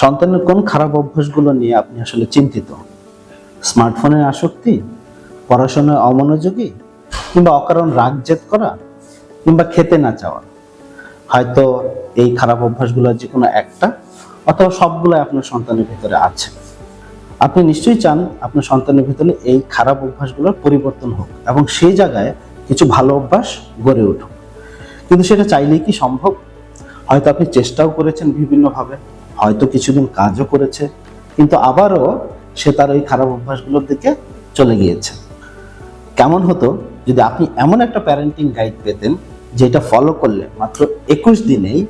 সন্তানের কোন খারাপ অভ্যাসগুলো নিয়ে আপনি আসলে চিন্তিত? স্মার্টফোনের আসক্তি? পড়াশোনায় অমনোযোগী? কিংবা অকারণ রাগ জেদ করা? কিংবা খেতে না চাওয়া? হয়তো এই খারাপ অভ্যাসগুলোর যে কোনো একটা অথবা সবগুলো আপনার সন্তানের ভিতরে আছে। আপনি নিশ্চয়ই চান আপনার সন্তানের ভিতরে এই খারাপ অভ্যাসগুলোর পরিবর্তন হোক এবং সেই জায়গায় কিছু ভালো অভ্যাস গড়ে উঠুক। কিন্তু সেটা চাইলেই কি সম্ভব? হয়তো আপনি চেষ্টাও করেছেন বিভিন্নভাবে। হয়তো কিছুদিন কাজও করেছে, কিন্তু আবারও সে তার ওই খারাপ অভ্যাসগুলোর দিকে চলে গিয়েছে। কেমন হতো যদি আপনি এমন একটা প্যারেন্টিং গাইড পেতেন, যেটা ফলো করলে মাত্র একুশ দিনেই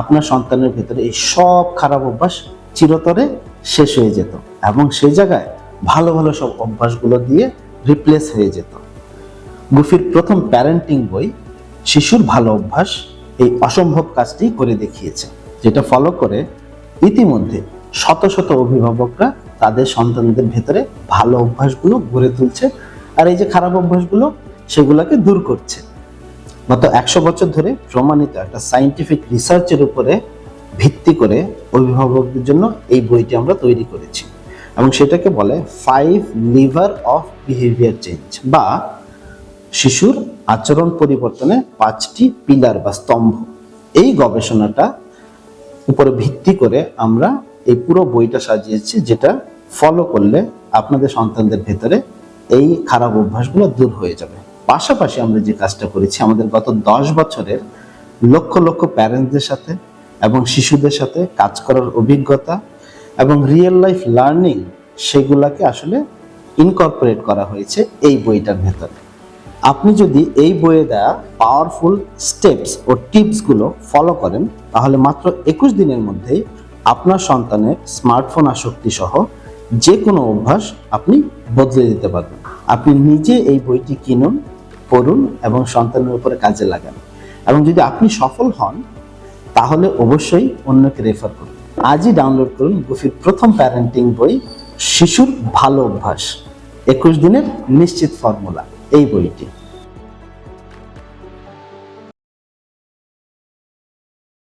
আপনার সন্তানের ভিতরে এই সব খারাপ অভ্যাস চিরতরে শেষ হয়ে যেত এবং সে জায়গায় ভালো ভালো সব অভ্যাসগুলো দিয়ে রিপ্লেস হয়ে যেত। গুফির প্রথম প্যারেন্টিং বই শিশুর ভালো অভ্যাস এই অসম্ভব কাজটি করে দেখিয়েছে, যেটা ফলো করে ইতিমধ্যে শত শত অভিভাবকরা তাদের সন্তানদের ভেতরে ভালো অভ্যাসগুলো গড়ে তুলছে আর এই যে খারাপ অভ্যাসগুলো সেগুলোকে দূর করছে। গত একশো বছর ধরে প্রমাণিত একটা সাইন্টিফিক রিসার্চের উপরে ভিত্তি করে অভিভাবকদের জন্য এই বইটি আমরা তৈরি করেছি এবং সেটাকে বলে five lever of behaviour change বা শিশুর আচরণ পরিবর্তনে পাঁচটি পিলার বা স্তম্ভ। এই গবেষণাটা উপরে ভিত্তি করে আমরা এই পুরো বইটা সাজিয়েছি, যেটা ফলো করলে আপনাদের সন্তানদের ভেতরে এই খারাপ অভ্যাসগুলো দূর হয়ে যাবে। পাশাপাশি আমরা যে কাজটা করেছি, আমাদের গত দশ বছরের লক্ষ লক্ষ প্যারেন্টসদের সাথে এবং শিশুদের সাথে কাজ করার অভিজ্ঞতা এবং রিয়েল লাইফ লার্নিং সেগুলাকে আসলে ইনকর্পোরেট করা হয়েছে এই বইটার ভেতরে। আপনি যদি এই বইয়ে দেওয়া পাওয়ারফুল স্টেপস ও টিপসগুলো ফলো করেন, তাহলে মাত্র একুশ দিনের মধ্যেই আপনার সন্তানের স্মার্টফোন আসক্তি সহ যে কোনো অভ্যাস আপনি বদলে দিতে পারবেন। আপনি নিজে এই বইটি কিনুন, পড়ুন এবং সন্তানের উপরে কাজে লাগান। এবং যদি আপনি সফল হন, তাহলে অবশ্যই অন্যকে রেফার করুন। আজই ডাউনলোড করুন গুফির প্রথম প্যারেন্টিং বই, শিশুর ভালো অভ্যাস। একুশ দিনের নিশ্চিত ফর্মুলা এই বইটি।